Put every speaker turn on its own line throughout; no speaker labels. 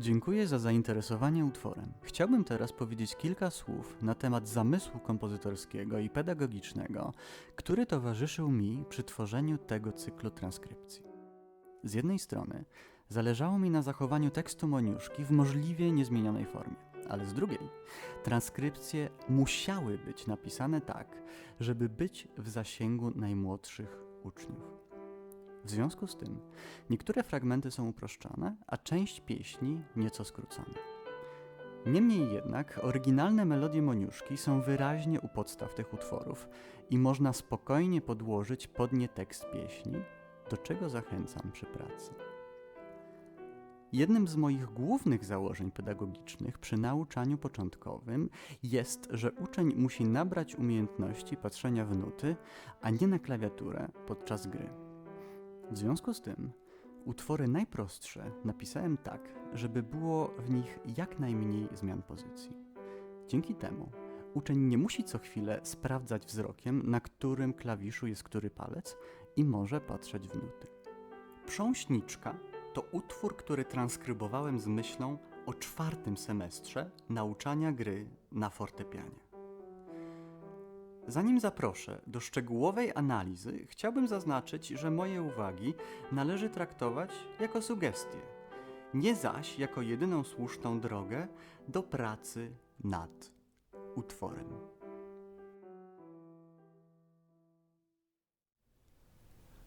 Dziękuję za zainteresowanie utworem. Chciałbym teraz powiedzieć kilka słów na temat zamysłu kompozytorskiego i pedagogicznego, który towarzyszył mi przy tworzeniu tego cyklu transkrypcji. Z jednej strony zależało mi na zachowaniu tekstu Moniuszki w możliwie niezmienionej formie, ale z drugiej transkrypcje musiały być napisane tak, żeby być w zasięgu najmłodszych uczniów. W związku z tym niektóre fragmenty są uproszczone, a część pieśni nieco skrócona. Niemniej jednak oryginalne melodie Moniuszki są wyraźnie u podstaw tych utworów i można spokojnie podłożyć pod nie tekst pieśni, do czego zachęcam przy pracy. Jednym z moich głównych założeń pedagogicznych przy nauczaniu początkowym jest, że uczeń musi nabrać umiejętności patrzenia w nuty, a nie na klawiaturę podczas gry. W związku z tym utwory najprostsze napisałem tak, żeby było w nich jak najmniej zmian pozycji. Dzięki temu uczeń nie musi co chwilę sprawdzać wzrokiem, na którym klawiszu jest który palec i może patrzeć w nuty. Prząśniczka to utwór, który transkrybowałem z myślą o czwartym semestrze nauczania gry na fortepianie. Zanim zaproszę do szczegółowej analizy, chciałbym zaznaczyć, że moje uwagi należy traktować jako sugestie, nie zaś jako jedyną słuszną drogę do pracy nad utworem.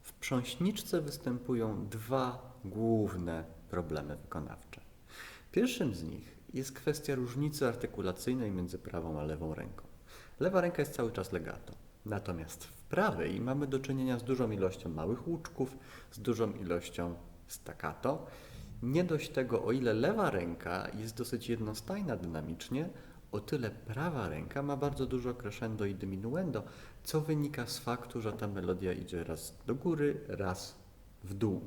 W prząśniczce występują dwa główne problemy wykonawcze. Pierwszym z nich jest kwestia różnicy artykulacyjnej między prawą a lewą ręką. Lewa ręka jest cały czas legato. Natomiast w prawej mamy do czynienia z dużą ilością małych łuczków, z dużą ilością staccato. Nie dość tego, o ile lewa ręka jest dosyć jednostajna dynamicznie, o tyle prawa ręka ma bardzo dużo crescendo i diminuendo, co wynika z faktu, że ta melodia idzie raz do góry, raz w dół.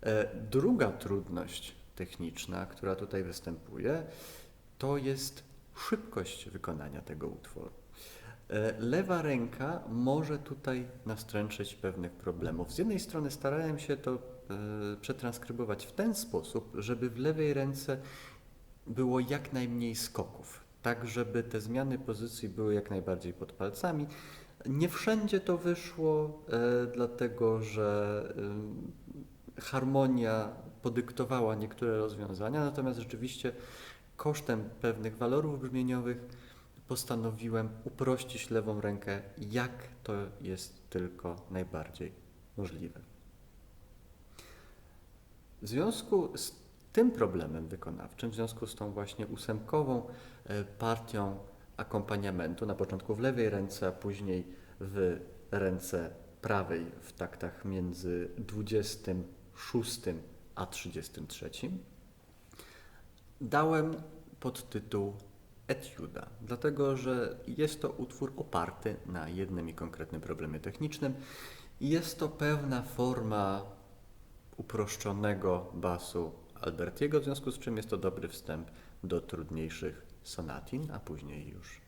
E, druga trudność techniczna, która tutaj występuje, to jest szybkość wykonania tego utworu. E, lewa ręka może tutaj nastręczyć pewnych problemów. Z jednej strony starałem się to e, przetranskrybować w ten sposób, żeby w lewej ręce było jak najmniej skoków, tak żeby te zmiany pozycji były jak najbardziej pod palcami. Nie wszędzie to wyszło, e, dlatego że harmonia podyktowała niektóre rozwiązania, natomiast rzeczywiście kosztem pewnych walorów brzmieniowych postanowiłem uprościć lewą rękę, jak to jest tylko najbardziej możliwe. W związku z tym problemem wykonawczym, w związku z tą właśnie ósemkową e, partią akompaniamentu, na początku w lewej ręce, a później w ręce prawej w taktach między 26 a 33, dałem podtytuł Etiuda, dlatego że jest to utwór oparty na jednym i konkretnym problemie technicznym jest to pewna forma uproszczonego basu Albertiego, w związku z czym jest to dobry wstęp do trudniejszych sonatin, a później już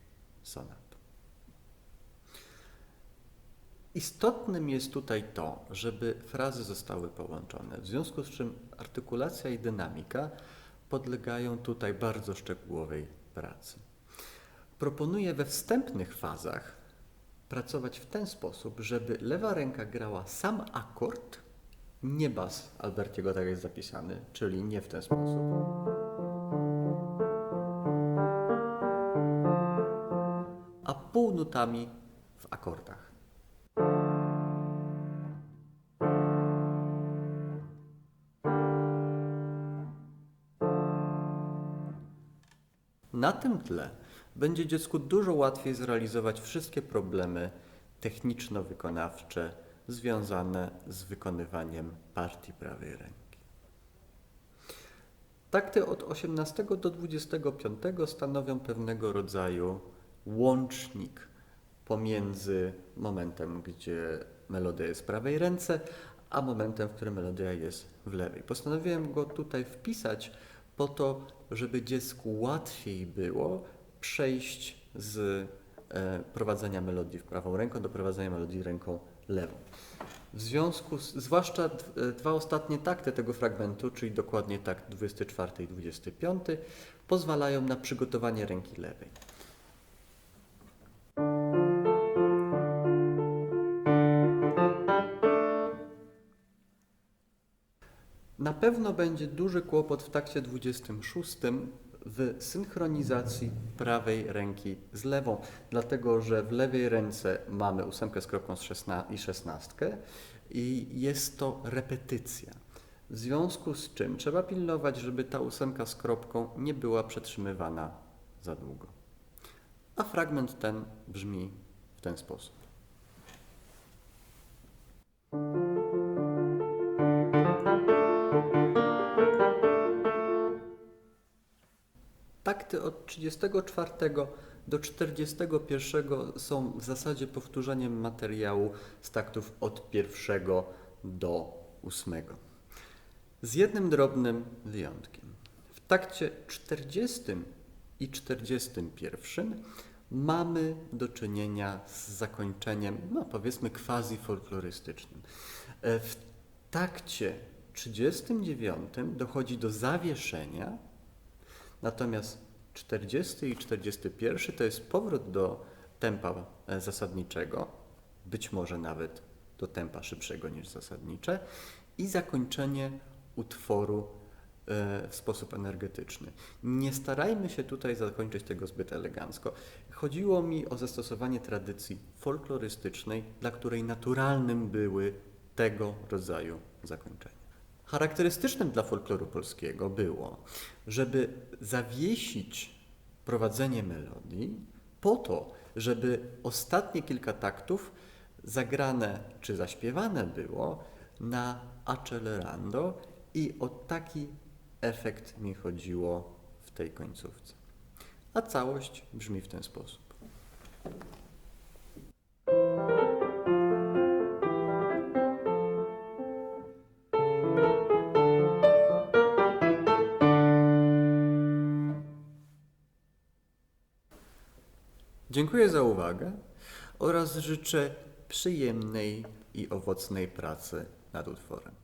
sonat. Istotnym jest tutaj to, żeby frazy zostały połączone, w związku z czym artykulacja i dynamika podlegają tutaj bardzo szczegółowej pracy. Proponuję we wstępnych fazach pracować w ten sposób, żeby lewa ręka grała sam akord, nie bas Albertiego, tak jest zapisany, czyli nie w ten sposób. A półnutami w akordach. Na tym tle będzie dziecku dużo łatwiej zrealizować wszystkie problemy techniczno-wykonawcze związane z wykonywaniem partii prawej ręki. Takty od 18 do 25 stanowią pewnego rodzaju łącznik pomiędzy momentem, gdzie melodia jest w prawej ręce, a momentem, w którym melodia jest w lewej. Postanowiłem go tutaj wpisać po to, żeby dziecku łatwiej było przejść z e, prowadzenia melodii w prawą ręką do prowadzenia melodii ręką lewą. W związku z, zwłaszcza e, dwa ostatnie takty tego fragmentu, czyli dokładnie takt 24 i 25, pozwalają na przygotowanie ręki lewej. Pewno będzie duży kłopot w takcie 26 w synchronizacji prawej ręki z lewą, dlatego że w lewej ręce mamy ósemkę z kropką z szesna- i szesnastkę i jest to repetycja. W związku z czym trzeba pilnować, żeby ta ósemka z kropką nie była przetrzymywana za długo. A fragment ten brzmi w ten sposób. Od 34 do 41 są w zasadzie powtórzeniem materiału z taktów od pierwszego do ósmego. Z jednym drobnym wyjątkiem. W takcie 40 i 41 mamy do czynienia z zakończeniem, no powiedzmy quasi folklorystycznym. E, W takcie 39 dochodzi do zawieszenia, natomiast 40 i 41 to jest powrót do tempa e, zasadniczego, być może nawet do tempa szybszego niż zasadnicze i zakończenie utworu e, w sposób energetyczny. Nie starajmy się tutaj zakończyć tego zbyt elegancko. Chodziło mi o zastosowanie tradycji folklorystycznej, dla której naturalnym były tego rodzaju zakończenia. Charakterystycznym dla folkloru polskiego było, żeby zawiesić prowadzenie melodii po to, żeby ostatnie kilka taktów zagrane czy zaśpiewane było na accelerando i o taki efekt mi chodziło w tej końcówce. A całość brzmi w ten sposób. Dziękuję za uwagę oraz życzę przyjemnej i owocnej pracy nad utworem.